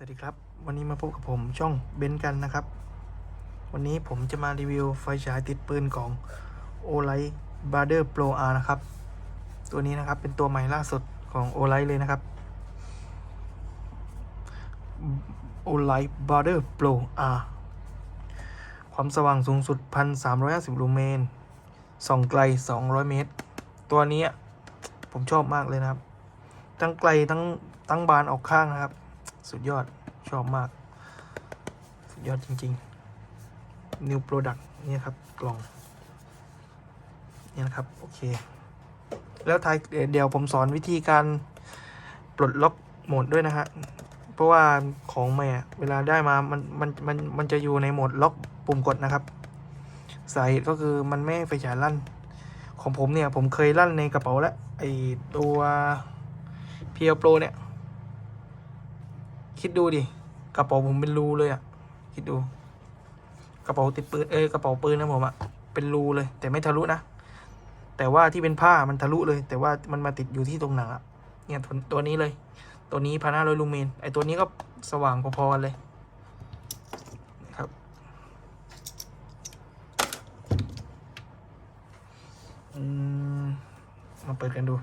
สวัสดีครับ วันนี้มาพบกับผมช่องเบนซ์กันนะครับ วันนี้ผมจะมารีวิวไฟฉายติดปืนของ o l i g h t b r o t h e r Pro R นะครับ ตัวนี้นะครับเป็นตัวใหม่ล่าสุดของ o l i g h t เลยนะครับ o l i g h t b r o t h e r Pro R ความสว่างสูงสุด 1350 ลูเมนส่องไกล 200 เมตร ตัวนี้ผมชอบมากเลยนะครับ ทั้งไกลทั้งตั้งบานออกข้างนะครับ สุดยอดชอบมาก สุดยอดจริง ๆ New Product นี่ยครับ กล่อง เนี่ยนะครับ โอเค แล้วท้ายเดี๋ยวผมสอนวิธีการปลดล็อกโหมดด้วยนะฮะ เพราะว่าของใหม่เวลาได้มา มัน มัน มัน มันจะอยู่ในโหมดล็อกปุ่มกดนะครับ สาเหตุก็คือมันไม่ไฟฉายลั่น ของผมเนี่ย ผมเคยลั่นในกระเป๋าแล้ว ไอตัวเพียวโปรเนี่ย คิดดูดิ กระเป๋าผมเป็นรูเลยอะ่ะ คิดดู กระเป๋าติดปืน เอ้ย กระเป๋าปืนนะผมอะ่ะ เป็นรูเลย แต่ไม่ทะลุนะ แต่ว่าที่เป็นผ้ามันทะลุเลย แต่ว่ามันมาติดอยู่ที่ตรงหนังอะ่ะ เนี่ยตัวนี้เลย ตัวนี้พันห้าร้อยลูเมน ไอตัวนี้ก็สว่างพอๆกันเลยครับอืม มาเปิดกันดู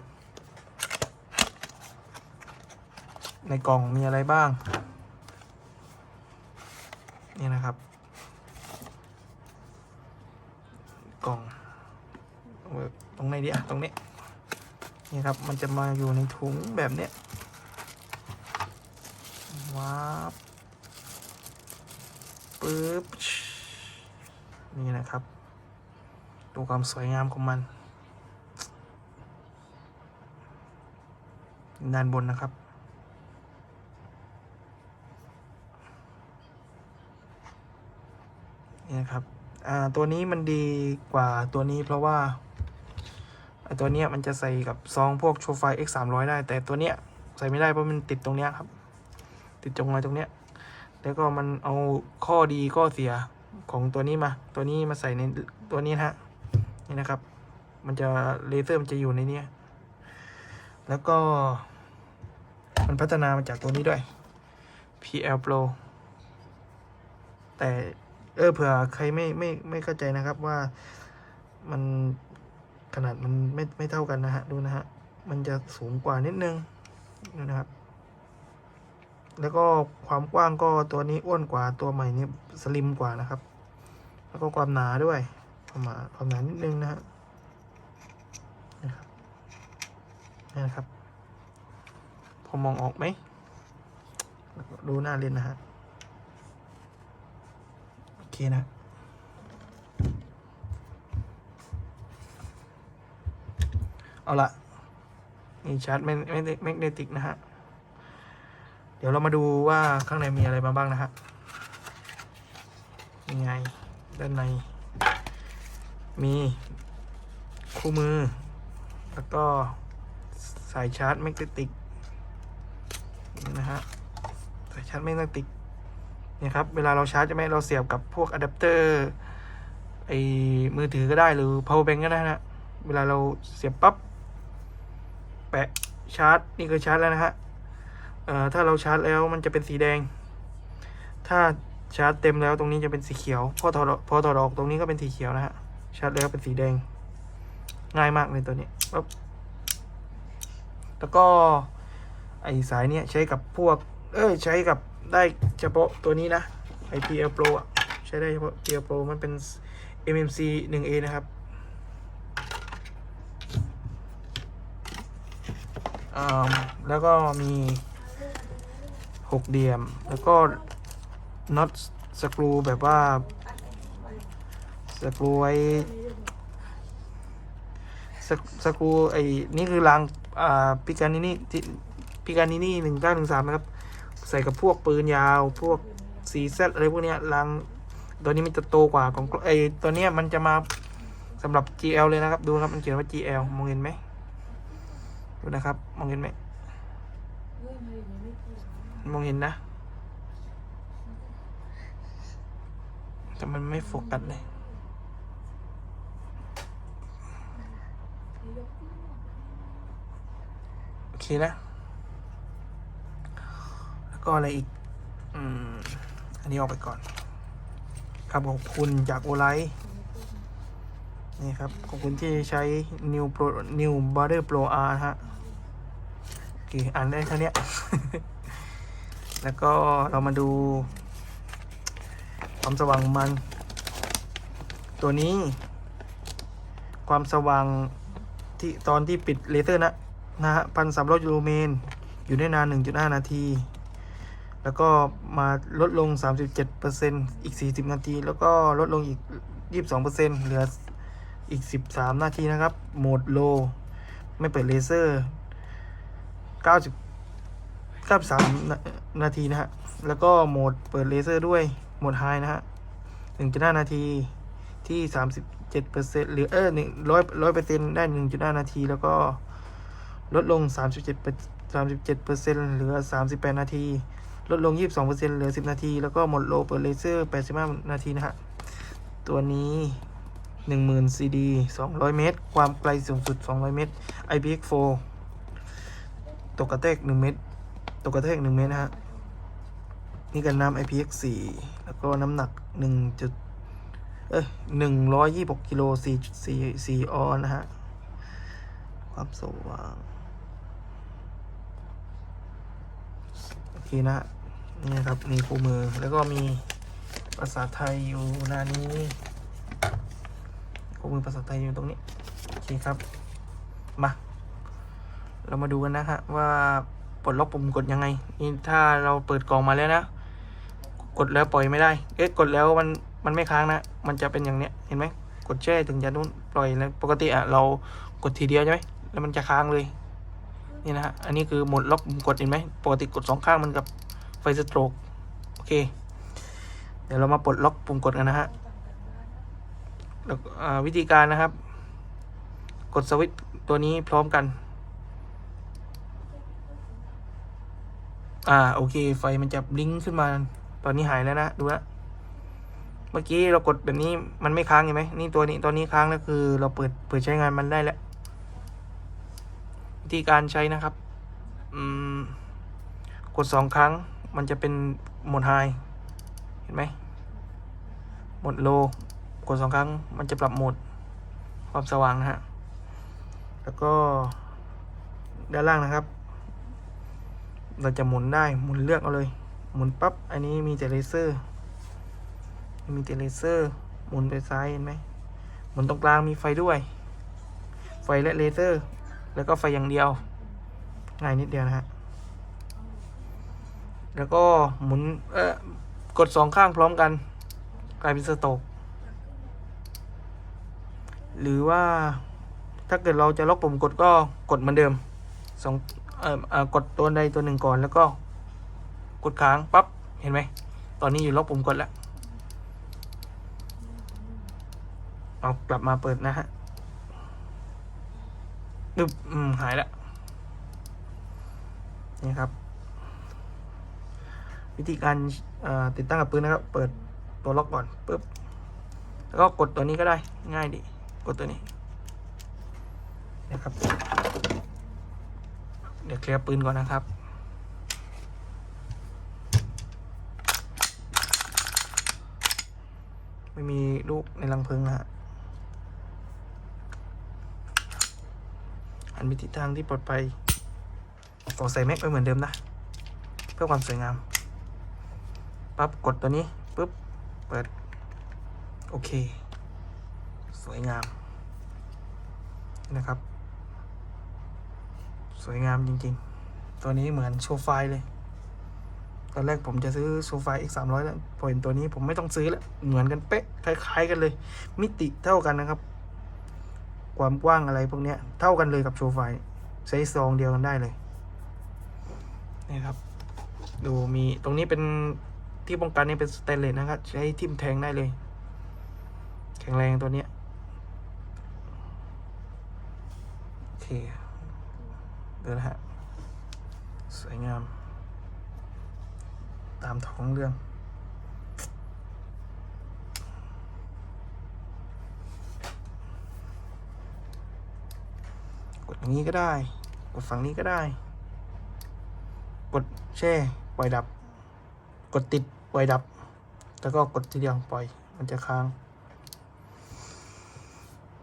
ในกล่องมีอะไรบ้าง นี่นะครับ กล่องตรงไหนดีอะตรงนี้ นี่ครับ มันจะมาอยู่ในถุงแบบเนี้ยว้าบปึ๊บ นี่นะครับ ดูความสวยงามของมัน ด้านบนนะครับ นะครับอ่าตัวนี้มันดีกว่าตัวนี้เพราะว่าตัวเนี้ยมันจะใส่กับซองพวกโชว์ไฟ X 3 0 0ได้ แต่ตัวเนี้ยใส่ไม่ได้เพราะมันติดตรงเนี้ยครับ ติดตรงอะไรตรงเนี้ยแล้วก็มันเอาข้อดีข้อเสียของตัวนี้มา ตัวนี้มาใส่ในตัวนี้ฮะนี่นะครับ มันจะเลเซอร์มันจะอยู่ในเนี้ยแล้วก็ มันพัฒนามาจากตัวนี้ด้วย PL Pro แต่ เออเผื่อใครไม่ไม่ไม่เข้าใจนะครับว่ามันขนาดมันไม่ไม่เท่ากันนะฮะดูนะฮะมันจะสูงกว่านิดนึงดูนะครับ แล้วก็ความกว้างก็ตัวนี้อ้วนกว่าตัวใหม่นี้สลิมกว่านะครับ แล้วก็ความหนาด้วยความหนาความหนานิดนึงนะฮะนะครับนี่นะครับพอมองออกไหมดูหน้าเล่นนะฮะ เคนะเอาละนี่ชาร์จแมกแมกเนติกนะฮะ เดี๋ยวเรามาดูว่าข้างในมีอะไรมาบ้างนะฮะยังไง ด้านใน มีคู่มือ แล้วก็สายชาร์จแมกเนติกนะฮะ สายชาร์จแมกเนติก เนี่ยครับ เวลาเราชาร์จจะไหมเราเสียบกับพวกอะแดปเตอร์ไอ้มือถือก็ได้หรือ power bank ก็ได้นะเวลาเราเสียบปั๊บแปะชาร์จ นี่คือชาร์จแล้วนะฮะเอ่อถ้าเราชาร์จแล้วมันจะเป็นสีแดง ถ้าชาร์จเต็มแล้วตรงนี้จะเป็นสีเขียว พอถอดออกพอถอดออกตรงนี้ก็เป็นสีเขียวนะฮะชาร์จแล้วเป็นสีแดง ง่ายมากเลยตัวนี้ปั๊บแล้วก็ไอสายเนี้ยใช้กับพวก เอ้ยใช้กับ ได้เฉพาะตัวนี้นะไอ PL Pro อะ ใช้ได้เฉพาะ IPL Pro มันเป็น MMC 1A นะครับ แล้วก็มีหกเหลี่ยม แล้วก็น็อตสกรูแบบว่าสกรูไว้สกสกรูไอ้นี่คือรางอ่าพิการนินี่ที่พิการนินี่หนึ่งเก้าหนึ่งสามนะครับ ใส่กับพวกปืนยาวพวกสีเซตอะไรพวกเนี้ยรางตัวนี้มันจะโตกว่าของไอตัวเนี้ยมันจะมาสำหรับ GL เลยนะครับ ดูครับมันเขียนว่า GL มองเห็นไหมดูนะครับมองเห็นไหมมองเห็นนะแต่มันไม่โฟกัสเลยโอเคนะ ก็อะไรอีก อืม อันนี้ออกไปก่อน ครับขอบคุณจากโอไลท์นี่ครับ ขอบคุณที่ใช้ New Pro New Butter Pro R นะฮะโอเคอ่านได้เท่านี้ แล้วก็เรามาดู ความสว่างของมัน ตัวนี้ ความสว่างที่ตอนที่ปิดเลเซอร์นะนะฮะพันสามร้อยยูโรเมนอยู่ได้นาน 1.5 นาที แล้วก็มาลดลง 37%อีก 40 นาที แล้วก็ลดลงอีก 22%เหลืออีก 13 นาทีนะครับ โหมดโล ไม่เปิดเลเซอร์ 90 93นานาทีนะฮะ แล้วก็โหมดเปิดเลเซอร์ด้วย โหมดไฮนะฮะ1.5 นาทีที่ 37%หรือเออ1 0 0 100%ได้ 1.5 นาที แล้วก็ลดลง 37เปอร์37%เหลือ 38 นาที ลดลง 22%เหลือ 10 นาที แล้วก็หมดโลเปิดเลเซอร์ 85 นาทีนะฮะ ตัวนี้ 10,000 CD 200 เมตร ความไกลสูงสุด 200 เมตร IPX4 ตกกระแทก 1 เมตร ตกกระแทก 1 เมตรนะฮะ นี่กันน้ำ IPX4 แล้วก็น้ำหนัก 1. จุดเอ้ย126กิโล4.4 4ออนนะฮะ ความสว่าง โอเคนะฮะนี่นะครับมีคู่มือแล้วก็มีภาษาไทยอยู่หน้านี้คู่มือภาษาไทยอยู่ตรงนี้โอเคครับมาเรามาดูกันนะฮะว่าปลดล็อกปุ่มกดยังไงนี่ถ้าเราเปิดกล่องมาแล้วนะ กดแล้วปล่อยไม่ได้ เอ๊ะกดแล้วมันมันไม่ค้างนะ มันจะเป็นอย่างเนี้ยเห็นไหมกดแช่ถึงจะนู่นปล่อยแล้วปกติอะเรากดทีเดียวใช่ไหมแล้วมันจะค้างเลย นี่นะฮะ อันนี้คือหมดล็อกปุ่มกดเห็นไหมปกติกดสองข้างมันกับไฟสโตรกโอเค เดี๋ยวเรามาปลดล็อกปุ่มกดกันนะฮะแล้ววิธีการนะครับ กดสวิตตัวนี้พร้อมกัน อ่าโอเค ไฟมันจะบลิงขึ้นมา ตอนนี้หายแล้วนะ ดูนะเมื่อกี้เรากดแบบนี้มันไม่ค้างเห็นไหมนี่ตัวนี้ตัวนี้ค้างแล้วคือ เราเปิดเปิดใช้งานมันได้แล้ว วิธีการใช้นะครับกดสองครั้งมันจะเป็นโหมดไฮเห็นไหมโหมดโลกดสองครั้งมันจะปรับโหมดความสว่างนะฮะ แล้วก็ด้านล่างนะครับ เราจะหมุนได้หมุนเลือกเอาเลย หมุนปั๊บอันนี้มีแต่เลเซอร์ มีแต่เลเซอร์หมุนไปซ้ายเห็นไหมหมุนตรงกลางมีไฟด้วย ไฟและเลเซอร์ แล้วก็ไฟอย่างเดียว ง่ายนิดเดียวนะฮะ แล้วก็หมุนเออกดสองข้างพร้อมกัน กลายเป็นสโตกหรือว่าถ้าเกิดเราจะล็อกปุ่มกดก็กดเหมือนเดิมสองเอ่อเอ่อกดตัวใดตัวหนึ่งก่อนแล้วก็กดค้างปั๊บเห็นไหม ตอนนี้อยู่ล็อกปุ่มกดแล้ว เอากลับมาเปิดนะฮะ นึบอืมหายแล้วนี่ครับ วิธีการติดตั้งกับปืนนะครับ เปิดตัวล็อกก่อนปุ๊บแล้วก็กดตัวนี้ก็ได้ง่ายดี กดตัวนี้นะครับ เดี๋ยวเคลียร์ปืนก่อนนะครับไม่มีลูกในรังเพลิงนะฮะ นไปทิศทางที่ปลอดภัยขอใส่แม็กไปเหมือนเดิมนะ เพื่อความสวยงาม ปั๊บกดตัวนี้ปุ๊บ เปิด โอเค สวยงาม นะครับ สวยงามจริงๆ ตัวนี้เหมือนโชว์ไฟเลย ตอนแรกผมจะซื้อโซฟา X 3 0 0แล้วพอเห็นตัวนี้ผมไม่ต้องซื้อแล้ว เหมือนกันเป๊ะ คล้าย ๆ กันเลย มิติเท่ากันนะครับ ความกว้างอะไรพวกเนี้ยเท่ากันเลยกับโชว์ไฟล์ใช้ซองเดียวกันได้เลยนี่ครับ ดูมีตรงนี้เป็นที่ป้องกันนี่เป็นสเตนเลสนะครับ ใช้ทิ่มแทงได้เลย แข็งแรงตัวเนี้ยโอเคเดินนะฮะสวยงาม ตามท้องเรื่อง อย่างนี้ก็ได้ กดฝั่งนี้ก็ได้ กดแช่ปล่อยดับ กดติดไวดับ แล้วก็กดทีเดียวปล่อย มันจะค้าง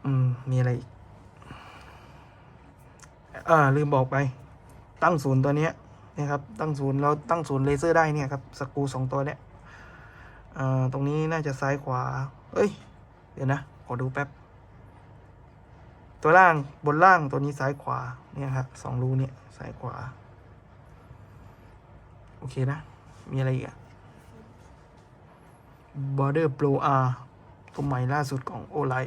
อืม มีอะไรอีก อ่า ลืมบอกไป ตั้งศูนย์ตัวเนี้ยนะครับ ตั้งศูนย์เราตั้งศูนย์เลเซอร์ได้เนี่ยครับสกูสองตัวเนี้ยอ่าตรงนี้น่าจะซ้ายขวา เอ้ย เดี๋ยวนะ ขอดูแป๊บ ตัวล่างบนล่างตัวนี้ซ้ายขวาเนี่ยครับสองรูเนี่ยซ้ายขวา โอเคนะ มีอะไรอีกอะ Border Pro R ตัวใหม่ล่าสุดของ o l i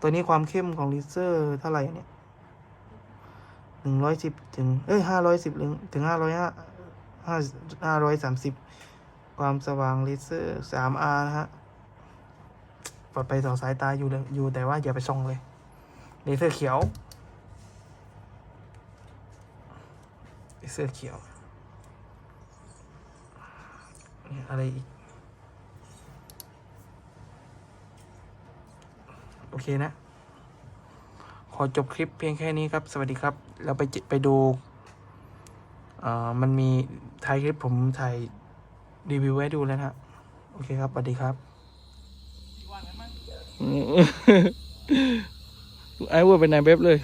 ตัวนี้ความเข้มของลิเซอร์เท่าไหร่เนี่ยหนึ่งร้อยสิบถึง เอ้ยห้าร้อยสิบถึงห้าร้อยห้าห้าห้าร้อยสามสิบความสว่างเลเซอร์สาม R นะฮะปลอดภัยต่อสายตาอยู่เลยอยู่แต่ว่าอย่าไปส่องเลย เลเซอร์เขียวเลเซอร์เขียวอะไรอีก โอเคนะ ขอจบคลิปเพียงแค่นี้ครับ สวัสดีครับ เราไปไปดูอ่ามันมีท้ายคลิปผมถ่ายรีวิวไว้ดูแล้วนะฮะโอเคครับสวัสดีครับ ไอ้วัวเป็นนายเว็บเลย